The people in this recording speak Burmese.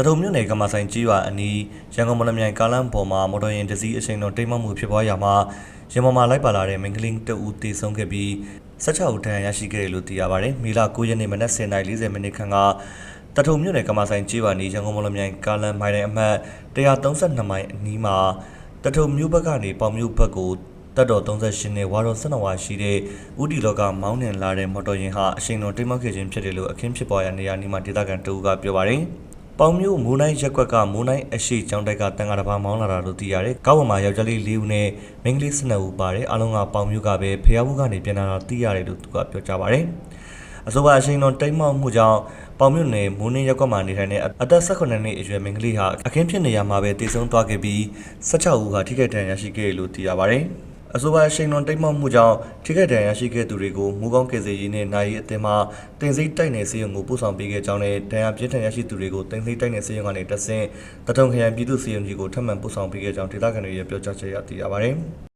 တထုံမြို့နယ်ကမာဆိုင်ကြီးရွာအနီးရန်ကုန်မလမြိုင်ကားလမ်းပေါ်မှာမော်တော်ယာဉ်တစ်စီးအချိန်တော်တိတ်မောက်မှုဖြစ်ပွားရာမှာရင်ပေါ်မှာလိုက်ပါလာတဲ့မင်္ဂလိတဦးတေဆုံးခဲ့ပြီး16ဦးထဏ်ရာရရှိခဲ့တယ်လို့သိရပါတယ်။မေလ9ရက်နေ့မနက်10:40မိနစ်ခန့်ကတထုံမြို့နယ်ကမာဆိုင်ကြီးရွာနီးရန်ကုန်မလမြိုင်ကားလမ်းမိုင်တိုင်းအမှတ်132မိုင်အနီးမှာတထုံမြို့ဘက်ကနေပေါင်မြို့ဘက်ကိုတက်တော်38နဲ့ဝါတော်12ဝါရှိတဲ့ဦးတီလောကမောင်းနှင်လာတဲ့မော်တော်ယာဉ်ဟာအချိန်တော်တိတ်မောက်ခဲ့ခြင်းဖြစ်တယ်လို့အခင်းဖြစ်ပေါ်ရာနေရာနီးမှာဒေသခံတဦးကပြောပါတယ်။ ပေါင်မျိုးမိုးနိုင်ရက်ကွက်ကမိုးနိုင်အရှိကျောင်းတိုက်ကတန်ဃာတစ်ပါးမောင်းလာတာလို့သိရတယ်။ကောက်ဝမှာယောက်ျားလေး၄ဦးနဲ့မိန်းကလေး၁၂ဦးပါတယ်။အားလုံးကပေါင်မျိုးကပဲဖျားဘူးကနေပြန်လာတာသိရတယ်လို့သူကပြောကြပါတယ်။အဆိုပါအချိန်တော်တိတ်မောက်မှုကြောင့်ပေါင်မျိုးနယ်မိုးနိုင်ရက်ကွက်မှာနေထိုင်တဲ့အသက်18နှစ်အရွယ်မိန်းကလေးဟာအခင်းဖြစ်နေရမှာပဲတည်ဆုံသွားခဲ့ပြီး16ဦးဟာထိခိုက်ဒဏ်ရာရရှိခဲ့တယ်လို့သိရပါတယ်။ အဆိုပါအချိန်တော်တိတ်မောက်မှုကြောင့်ထိခိုက်ဒဏ်ရာရှိခဲ့သူတွေကိုမူကောင်းကယ်ဆယ်ရေးနဲ့နိုင်ရေးအသင်းမှတင်စိတ်တိုက်နယ်စေယုံကိုပို့ဆောင်ပေးခဲ့ကြောင်းနဲ့ဒဏ်ရာပြင်းထန်ရရှိသူတွေကိုတင်စိတ်တိုက်နယ်စေယုံကနေတဆင့်တထုံခရိုင်ပြည်သူ့စေယုံကြီးကိုထပ်မံပို့ဆောင်ပေးခဲ့ကြောင်းဒေသခံတွေရဲ့ပြောကြားချက်အရသိရပါတယ်။